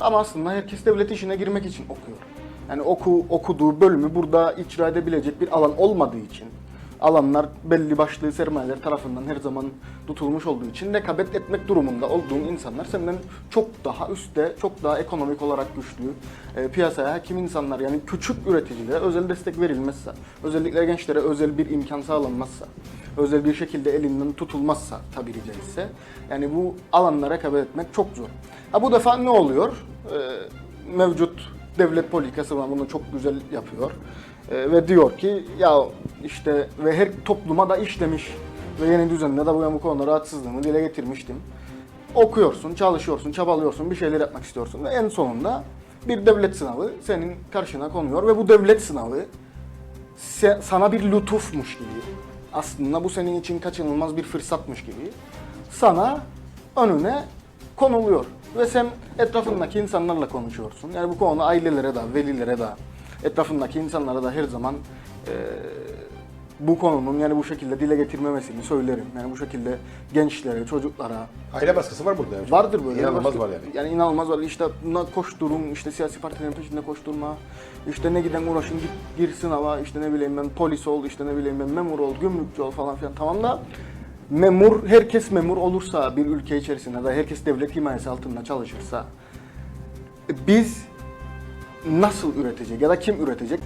Ama aslında herkes devlet işine girmek için okuyor. Yani oku, okuduğu bölümü burada icra edebilecek bir alan olmadığı için alanlar belli başlı sermayeler tarafından her zaman tutulmuş olduğu için rekabet etmek durumunda olduğun insanlar senden çok daha üstte, çok daha ekonomik olarak güçlü, e, piyasaya hakim insanlar yani küçük üreticilere özel destek verilmezse, özellikle gençlere özel bir imkan sağlanmazsa, özel bir şekilde elinden tutulmazsa tabiri caizse yani bu alanlara rekabet etmek çok zor. Ha bu defa ne oluyor? E, mevcut devlet politikası bunu çok güzel yapıyor. E, ve diyor ki ya işte ve her topluma da işlemiş ve yeni düzenle de bu, bu konuda rahatsızlığımı dile getirmiştim. Okuyorsun, çalışıyorsun, çabalıyorsun, bir şeyler yapmak istiyorsun ve en sonunda bir devlet sınavı senin karşına konuyor ve bu devlet sınavı se- sana bir lütufmuş gibi aslında bu senin için kaçınılmaz bir fırsatmış gibi sana önüne konuluyor. Ve sen etrafındaki insanlarla konuşuyorsun. Yani bu konu ailelere de, velilere de, etrafındaki insanlara da her zaman eee, bu konunun yani bu şekilde dile getirmemesini söylerim. Yani bu şekilde gençlere, çocuklara, Aile baskısı var burada. yani. Vardır böyle. İnanılmaz var yani. Yani inanılmaz var. İşte buna koşturun, işte siyasi partilerin peşinde koşturma. İşte ne giden uğraşın git gir sınava, işte ne bileyim ben polis ol, işte ne bileyim ben memur ol, gümrükçü ol falan filan. Tamam da memur, herkes memur olursa bir ülke içerisinde de herkes devlet himayesi altında çalışırsa biz nasıl üretecek ya da kim üretecek?